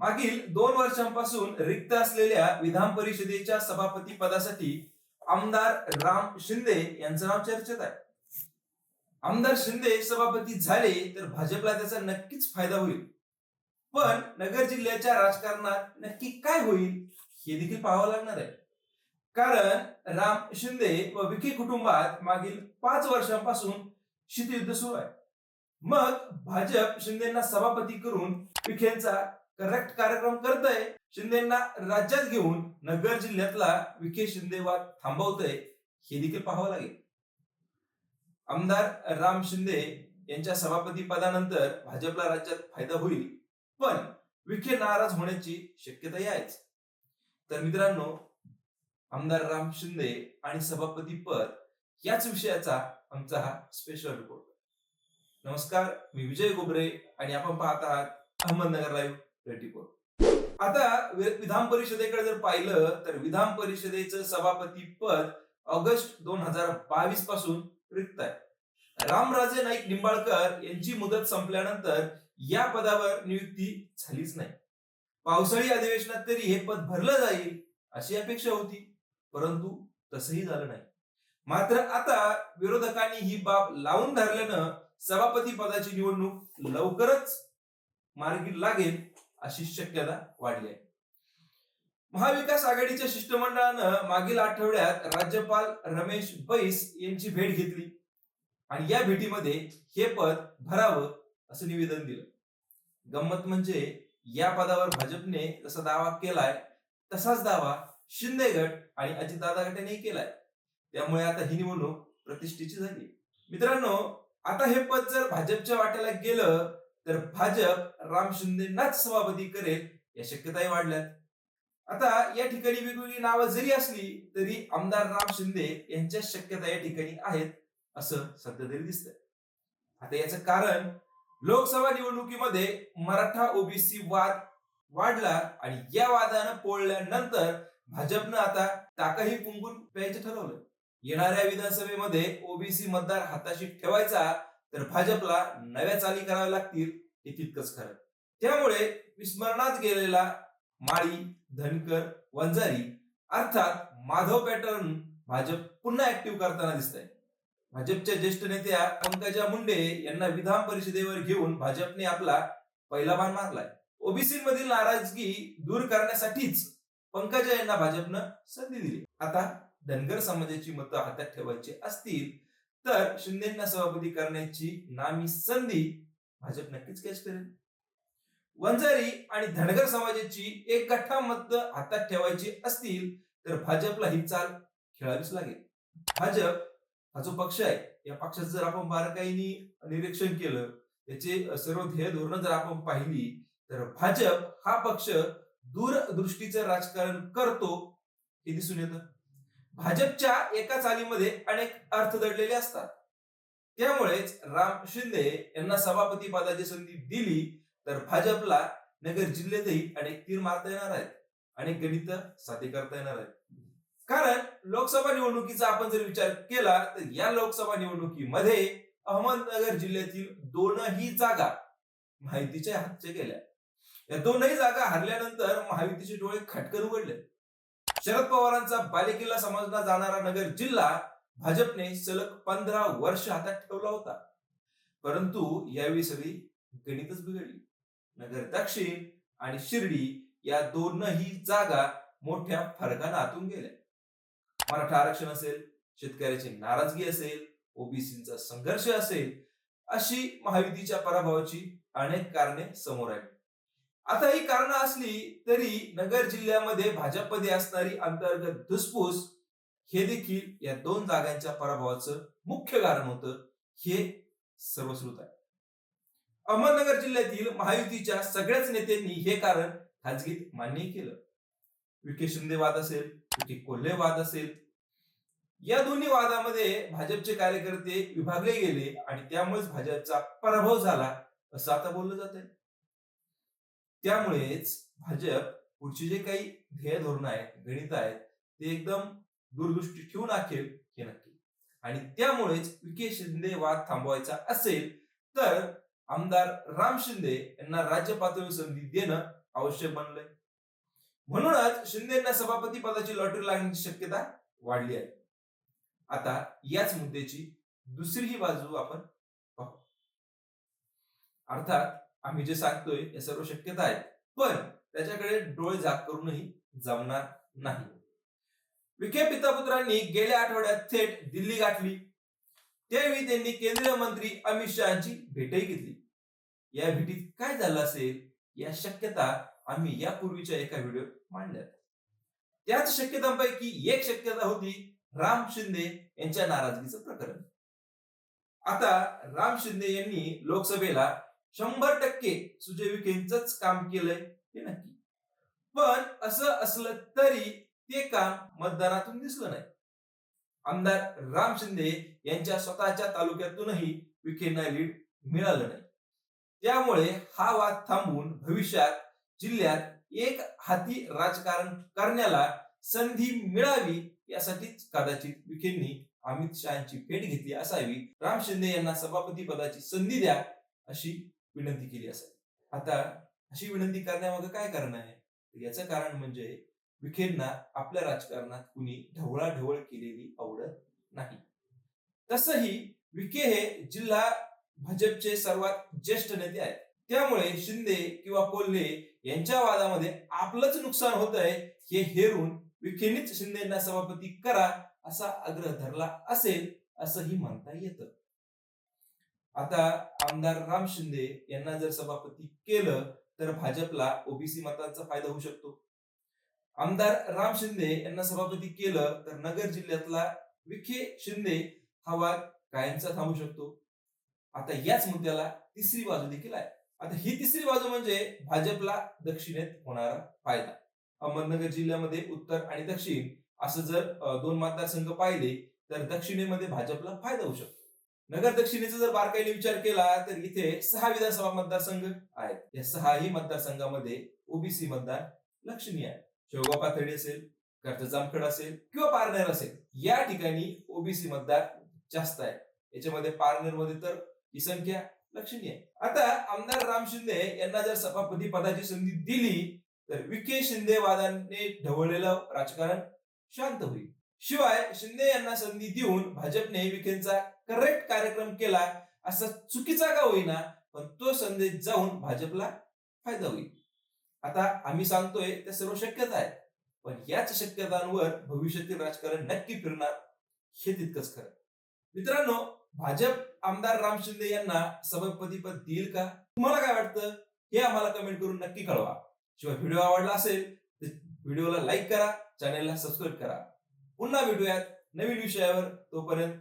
मागील दोन वर्षांपासून रिक्त असलेल्या विधान परिषदेच्या सभापती पदासाठी आमदार राम शिंदे यांचं नाव चर्चेत आहे. आमदार शिंदे सभापती झाले तर भाजपला त्याचा नक्कीच फायदा होईल. पण नगर जिल्ह्याच्या राजकारणात नक्की काय होईल हे देखील पाहावं लागणार आहे. कारण राम शिंदे व विखे कुटुंबात मागील पाच वर्षांपासून शीतयुद्ध सुरू आहे. मग भाजप शिंदेना सभापती करून विखेंचा करेक्ट कार्यक्रम करतय शिंदेना राज्यात घेऊन नगर जिल्ह्यातला विखे शिंदे वाद थांबवतय हे देखील पाहावं लागेल. आमदार राम शिंदे यांच्या सभापती पदानंतर भाजपला राज्यात फायदा होईल पण विखे नाराज होण्याची शक्यता आहेच. तर मित्रांनो आमदार राम शिंदे आणि सभापती पद याच विषयाचा आमचा हा स्पेशल रिपोर्ट नमस्कार मी विजय गोबरे आणि आपण पाहत आहात अहमदनगर लाईव्ह ट्वेंटी आता विधान परिषदेकडे जर पाहिलं तर विधान परिषदेचं सभापती पद ऑगस्ट दोन हजार बावीसपासून रिक्त आहे. रामराजे नाईक निंबाळकर यांची मुदत संपल्यानंतर या पदावर नियुक्ती झालीच नाही. पावसाळी अधिवेशनात तरी हे पद भरलं जाईल अशी अपेक्षा होती परंतु तसंही झालं नाही. मात्र आता विरोधकांनी ही बाब लावून धरल्यानं सभापती पदाची निवडणूक लवकरच मार्गी लागेल अशी शक्यता वाढली आहे. महाविकास आघाडीच्या शिष्टमंडळानं मागील आठवड्यात राज्यपाल रमेश बैस यांची भेट घेतली आणि या भेटीमध्ये हे पद भरावं असं निवेदन दिलं. गंमत म्हणजे या पदावर भाजपने जसा दावा केलाय तसाच दावा शिंदे गट आणि अजितदादा गटानेही केलाय. त्यामुळे आता ही निवडणूक प्रतिष्ठेची झाली. मित्रांनो आता हे पद जर भाजपच्या वाट्याला गेलं तर भाजप राम शिंदेनाच सभापती करेल या शक्यताही वाढल्यात. आता या ठिकाणी वेगवेगळी नावं जरी असली तरी आमदार राम शिंदे यांच्या शक्यता या ठिकाणी आहेत असं सध्या तरी दिसत आता याचं कारण लोकसभा निवडणुकीमध्ये मराठा ओबीसी वाद वाढला आणि या वादानं पोळल्यानंतर भाजपनं आता टाकाही पुंकून प्यायचं ठरवलं. येणाऱ्या विधानसभेमध्ये ओबीसी मतदार हाताशी ठेवायचा तर भाजपला नव्या चाली कराव्या लागतील हे तितकंच खरं. त्यामुळे विस्मरणात गेलेला माळी धनकर वंजारी अर्थात माधव पॅटर्न भाजप पुन्हा ऍक्टिव्ह करताना दिसत आहे भाजपच्या ज्येष्ठ नेत्या पंकजा मुंडे यांना विधान परिषदेवर घेऊन भाजपने आपला पहिला बाण मारलाय ओबीसी मधील नाराजगी दूर करण्यासाठीच पंकजा यांना भाजपनं संधी दिली. आता धनगर समाजाची मतं हातात ठेवायची असतील तर शिंदेना सभापती करण्याची नामी संधी भाजप नक्कीच कॅच करेल. वंजारी आणि धनगर समाजाची एक गठ्ठा मत हातात ठेवायची असतील तर भाजपला ही चाल खेळावीच लागेल. भाजप हा जो पक्ष आहे या पक्षाचं जर आपण बारकाईने निरीक्षण केलं त्याचे सर्व ध्येय धोरण जर आपण पाहिली तर भाजप हा पक्ष दूरदृष्टीचं राजकारण करतो हे दिसून येतं. भाजपच्या एका चालीमध्ये अनेक अर्थ दडलेले असतात. त्यामुळेच राम शिंदे यांना सभापती पदाची संधी दिली तर भाजपला नगर जिल्ह्यातही अनेक तीर मारता येणार आहेत अनेक गणित साध्य करता येणार आहेत. कारण लोकसभा निवडणुकीचा आपण जर विचार केला तर या लोकसभा निवडणुकीमध्ये अहमदनगर जिल्ह्यातील दोनही जागा माहितीच्या हातच्या गेल्या. या दोनही जागा हरल्यानंतर महायुतीचे डोळे खटकर उघडले. शरद पवारांचा बालेकिल्ला समजला जाणारा नगर जिल्हा भाजपने सलग पंधरा वर्ष हातात ठेवला होता. परंतु यावेळी सगळी गणितच बिघडली. नगर दक्षिण आणि शिर्डी या दोनही जागा मोठ्या फरकानं आतून गेल्या. मराठा आरक्षण असेल शेतकऱ्याची नाराजगी असेल ओबीसीचा संघर्ष असेल अशी महायुतीच्या पराभवाची अनेक कारणे समोर आहेत आता ही कारण असली तरी नगर जिल्ह्यामध्ये भाजपमध्ये असणारी अंतर्गत धुसफूस हे देखील या दोन जागांच्या पराभवाचं मुख्य कारण होतं. हे सर्वश्रुत आहे. अहमदनगर जिल्ह्यातील महायुतीच्या सगळ्याच नेत्यांनी हे कारण खाजगीत मान्य केलं. विखे शिंदे वाद असेल विखे कोल्हे वाद असेल या दोन्ही वादामध्ये भाजपचे कार्यकर्ते विभागले गेले आणि त्यामुळेच भाजपचा पराभव झाला असं आता बोललं जात आहे त्यामुळेच भाजप पुढचे जे काही ध्येय धोरण आहेत गणित आहेत ते एकदम दूरदृष्टी ठेवून आखेल हे नक्की. आणि त्यामुळेच विखे शिंदे वाद थांबवायचा असेल तर आमदार राम शिंदे यांना राज्य पातळीवर संधी देणं आवश्यक बनलंय. म्हणूनच शिंदेना सभापती पदाची लॉटरी लागण्याची शक्यता वाढली आहे. आता याच मुद्द्याची दुसरी ही बाजू आपण पाहू. अर्थात आम्ही जे सांगतोय या सर्व शक्यता आहेत. पण त्याच्याकडे डोळे झाक करूनही जमणार नाही. विखे पितापुत्रांनी गेल्या आठवड्यात थेट दिल्ली गाठली. त्यावेळी त्यांनी केंद्रीय मंत्री अमित शहाची भेटही घेतली. या भेटीत काय झालं असेल? या शक्यता आम्ही यापूर्वीच्या एका व्हिडिओ मांडल्या. त्याच शक्यतांपैकी एक शक्यता होती राम शिंदे यांच्या नाराजगीचं प्रकरण. आता राम शिंदे यांनी लोकसभेला शंभर टक्के सुजय विखेंच काम केलंय हे नक्की. पण असं असलं तरी ते काम मतदानातून दिसलं नाही. आमदार राम शिंदे यांच्या स्वतःच्या तालुक्यातूनही विखेंना लीड मिळालं नाही. त्यामुळे हा वाद थांबवून भविष्यात जिल्ह्यात एक हाती राजकारण करण्याला संधी मिळावी यासाठीच कदाचित विखेंनी अमित शहाची भेट घेतली असावी. राम शिंदे यांना सभापती पदाची संधी द्या अशी विनंती केली असेल. आता अशी विनंती करण्यामागे काय कारण आहे? याचं कारण म्हणजे विखेंना आपल्या राजकारणात कुणी ढवळाढवळ केलेली आवडत नाही. तसही विखे हे जिल्हा भाजपचे सर्वात ज्येष्ठ नेते आहेत. त्यामुळे शिंदे किंवा कोल्हे यांच्या वादामध्ये आपलंच नुकसान होत आहे हे हेरून विखेनीच शिंदेना सभापती करा असा आग्रह धरला असेल असंही म्हणता येतं. आता आमदार राम शिंदे यांना जर सभापती केलं तर भाजपला ओबीसी मतांचा फायदा होऊ शकतो. आमदार राम शिंदे यांना सभापती केलं तर नगर जिल्ह्यातला विखे शिंदे हा वाद कायमचा थांबू शकतो. आता याच मुद्द्याला तिसरी बाजू देखील आहे. आता ही तिसरी बाजू म्हणजे भाजपला दक्षिणेत होणारा फायदा. अहमदनगर जिल्ह्यामध्ये उत्तर आणि दक्षिण असं जर दोन मतदारसंघ पाहिले तर दक्षिणेमध्ये भाजपला फायदा होऊ शकतो. नगर दक्षिणेचा जर बारकाईने विचार केला तर इथे सहा विधानसभा मतदारसंघ आहेत. या सहाही मतदारसंघामध्ये ओबीसी मतदार लक्षणीय आहे शेवगाव पाथर्डी असेल कर्ज जामखेड असेल किंवा पारनेर असेल या ठिकाणी ओबीसी मतदार जास्त आहे याच्यामध्ये पारनेरमध्ये तर ही संख्या लक्षणीय आता आमदार राम शिंदे यांना जर सभापती पदाची संधी दिली तर विखे शिंदे वादाने ढवळलेलं राजकारण शांत होईल. शिवाय शिंदे यांना संधी देऊन भाजपने विखेंचा करेक्ट कार्यक्रम केला असा चुकीचा का होईना पण तो संदेश जाऊन भाजपला फायदा होईल. आता आम्ही सांगतोय त्या सर्व शक्यता आहेत पण याच शक्यतांवर भविष्यातील राजकारण नक्की फिरणार हे तितकंच खरं. मित्रांनो भाजप आमदार राम शिंदे यांना सभापती पद देईल का? तुम्हाला काय वाटतं? हे आम्हाला कमेंट करून नक्की कळवा. शिवाय व्हिडिओ आवडला असेल तर व्हिडिओला लाईक करा चॅनेलला सबस्क्राईब करा. पुन्हा भेटूयात नवीन विषयावर तोपर्यंत